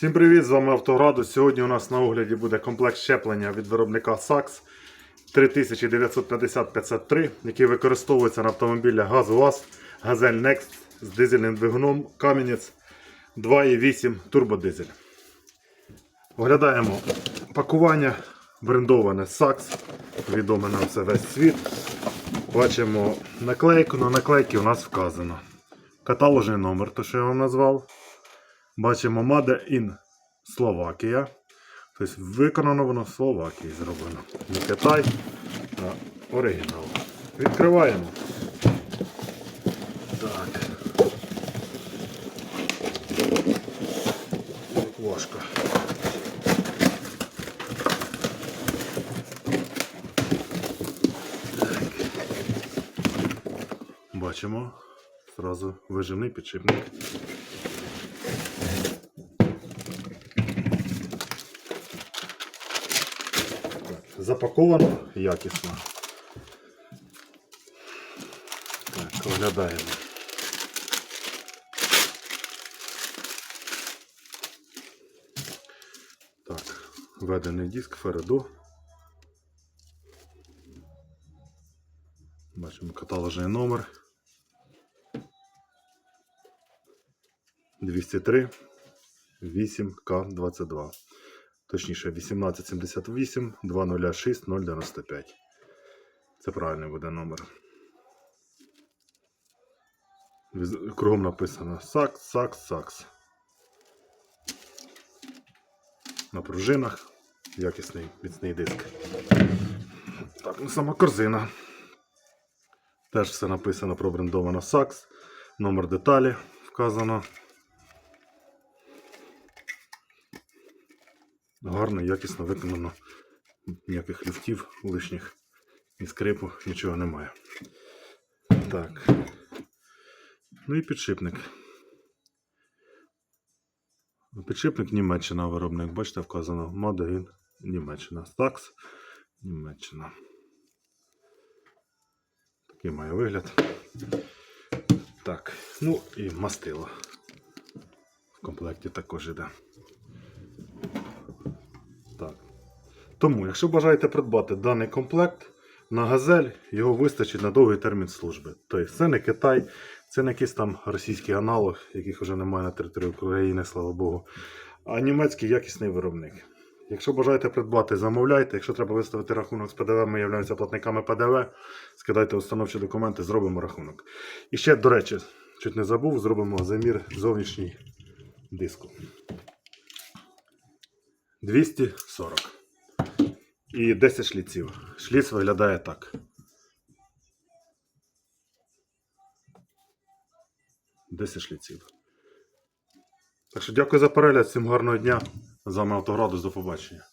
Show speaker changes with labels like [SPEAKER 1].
[SPEAKER 1] Всім привіт, з вами Автограду. Сьогодні у нас на огляді буде комплект щеплення від виробника SAX 3950-53, який використовується на автомобілях ГАЗ-УАЗ, Газель Next з дизельним двигуном Кам'янець 2.8 турбодизель. Оглядаємо пакування брендоване SAX, відоме нам все весь світ. Бачимо наклейку, на наклейці у нас вказано каталожний номер, то що я вам назвав. Бачимо Made in Словакія. Тобто виконано воно в Словакії зроблено. Не Китай, а оригінал. Відкриваємо. Так. Важко. Так. Бачимо. Зразу виживний підшипник. Запаковано якісно. Так, оглядаємо. Так, введений диск Фередо. Бачимо каталожний номер. 203 8К22. Точніше, 1878 206 095. Це правильний буде номер. Кругом написано сакс, сакс, сакс. На пружинах. Якісний міцний диск. Так, ну сама корзина. Теж все написано пробрендовано сакс. Номер деталі вказано. Гарно, якісно виконано. Ніяких люфтів лишніх, ні скрипу, нічого немає. Так. Ну і підшипник. Підшипник Німеччина виробник. Бачите, вказано Made Німеччина. Стакс Німеччина. Такий має вигляд. Так, ну і мастило. В комплекті також іде. Так. Тому, якщо бажаєте придбати даний комплект на газель, його вистачить на довгий термін служби. Тобто це не Китай, це не якийсь там російський аналог, яких вже немає на території України, слава Богу. А німецький якісний виробник. Якщо бажаєте придбати, замовляйте. Якщо треба виставити рахунок з ПДВ, ми являємося платниками ПДВ. Скидайте установчі документи, зробимо рахунок. І ще, до речі, чуть не забув, зробимо замір зовнішній диску. 240. І 10 шліців. Шліц виглядає так. 10 шліців. Так що дякую за перегляд, всім гарного дня. З вами Автоградус, до побачення.